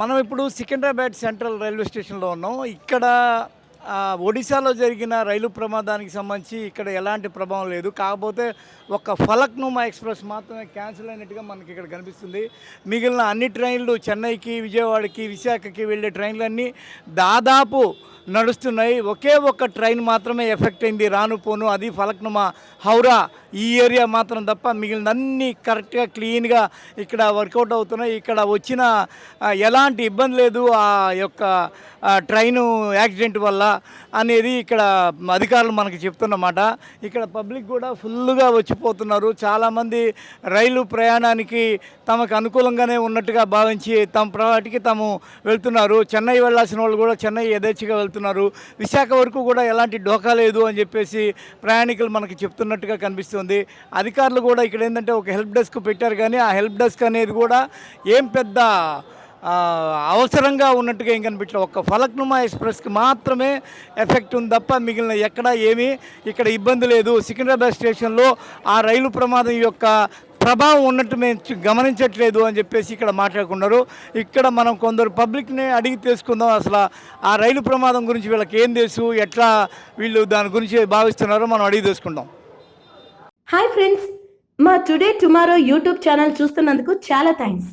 మనం ఇప్పుడు Secunderabad central railway స్టేషన్లో ఉన్నాం. ఇక్కడ ఒడిశాలో జరిగిన రైలు ప్రమాదానికి సంబంధించి ఇక్కడ ఎలాంటి ప్రభావం లేదు. కాకపోతే ఒక ఫలక్నుమా ఎక్స్ప్రెస్ మాత్రమే క్యాన్సిల్ అయినట్టుగా మనకి ఇక్కడ కనిపిస్తుంది. మిగిలిన అన్ని ట్రైన్లు చెన్నైకి విజయవాడకి విశాఖకి వెళ్ళే ట్రైన్లన్నీ దాదాపు నడుస్తున్నాయి. ఒకే ఒక్క ట్రైన్ మాత్రమే ఎఫెక్ట్ అయింది రాను పోను. అది ఫలక్నుమా హౌరా ఈ ఏరియా మాత్రం తప్ప మిగిలిన అన్ని కరెక్ట్గా క్లీన్గా ఇక్కడ వర్కౌట్ అవుతున్నాయి. ఇక్కడ వచ్చిన ఎలాంటి ఇబ్బంది లేదు ఆ యొక్క ట్రైను యాక్సిడెంట్ వల్ల. అనేది ఇక్కడ అధికారులు మనకి చెప్తున్నమాట. ఇక్కడ పబ్లిక్ కూడా ఫుల్గా వచ్చిపోతున్నారు. చాలామంది రైలు ప్రయాణానికి తమకు అనుకూలంగానే ఉన్నట్టుగా భావించి తమ ప్రవాటికి తాము వెళ్తున్నారు. చెన్నై వెళ్ళాల్సిన వాళ్ళు కూడా చెన్నై యథేచ్ఛగా వెళ్తున్నారు. విశాఖ వరకు కూడా ఎలాంటి డోకా లేదు అని చెప్పేసి ప్రయాణికులు మనకి చెప్తున్నట్టుగా కనిపిస్తుంది. అధికారులు కూడా ఇక్కడ ఏంటంటే ఒక హెల్ప్ డెస్క్ పెట్టారు కానీ ఆ హెల్ప్ డెస్క్ అనేది కూడా ఏం పెద్ద అవసరంగా ఉన్నట్టుగా ఏం కనిపించలేదు ఒక్క ఫలక్నుమా ఎక్స్ప్రెస్కి మాత్రమే ఎఫెక్ట్ ఉంది తప్ప మిగిలిన ఎక్కడా ఏమీ ఇక్కడ ఇబ్బంది లేదు. సికింద్రాబాద్ స్టేషన్లో ఆ రైలు ప్రమాదం యొక్క ప్రభావం ఉన్నట్టు మేము గమనించట్లేదు అని చెప్పేసి ఇక్కడ మాట్లాడుకున్నారు. ఇక్కడ మనం కొందరు పబ్లిక్ని అడిగి తెలుసుకుందాం. అసలు ఆ రైలు ప్రమాదం గురించి వీళ్ళకి ఏం తెలుసు? ఎట్లా వీళ్ళు దాని గురించి భావిస్తున్నారో మనం అడిగి తెలుసుకుందాం. హాయ్ ఫ్రెండ్స్ మా టుడే టుమారో యూట్యూబ్ ఛానల్ చూస్తున్నందుకు చాలా థ్యాంక్స్